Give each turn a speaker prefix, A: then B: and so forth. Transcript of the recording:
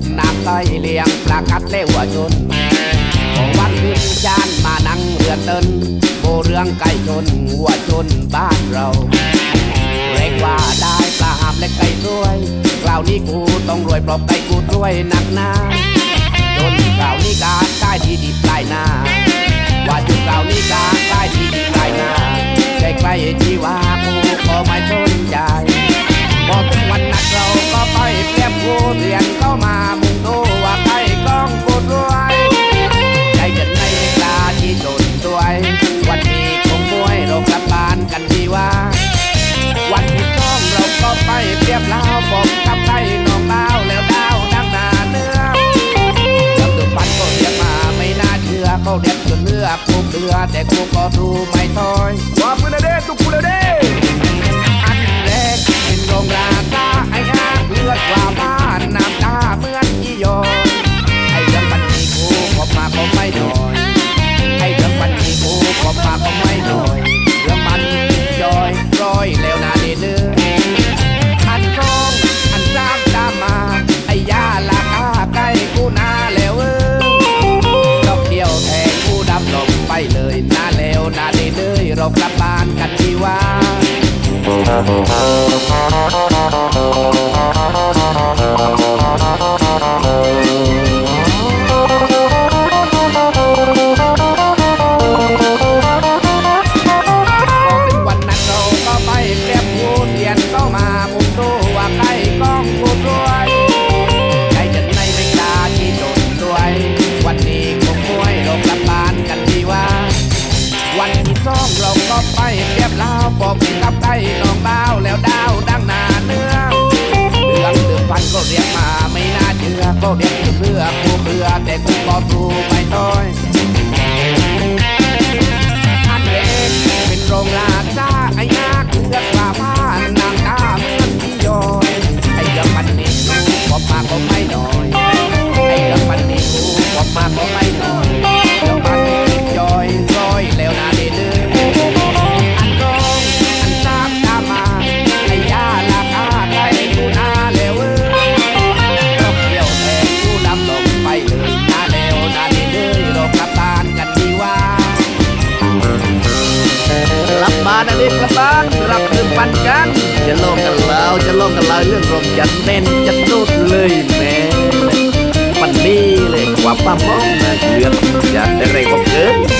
A: บน้ำต้เลียงปลากัดเลี้ยวชนวันขึ้นชานมานั่งเรือเตินโบเรื่องไก่ชนหัวชนบ้านเราเรียกว่าได้ปลาหามและไก่รวยคราวนี้กูต้องรวยปลอบะไก่กูรวยหนักหนาจนคราวนี้กาใต้ที่ดีปลายนาว่าจนคราวนี้กาใต้ที่ดีปลายนาใกล้ใกล้ กกูเบื่อแต่กูก็รู้ไม่ถอย
B: ว่าเพื่
A: อนเด้ตุกูเด้อันแรกเป็นโรงรา até com นะนนี้ประตาดรับคืนปันกัน จะลงกันแล้วจะลงกันแล้วเรื่องรมจะเน้นจะตุดเลยแม่ปันนี้เลยกว่าป้ามองนะเดือดอยากได้เร็วเกิน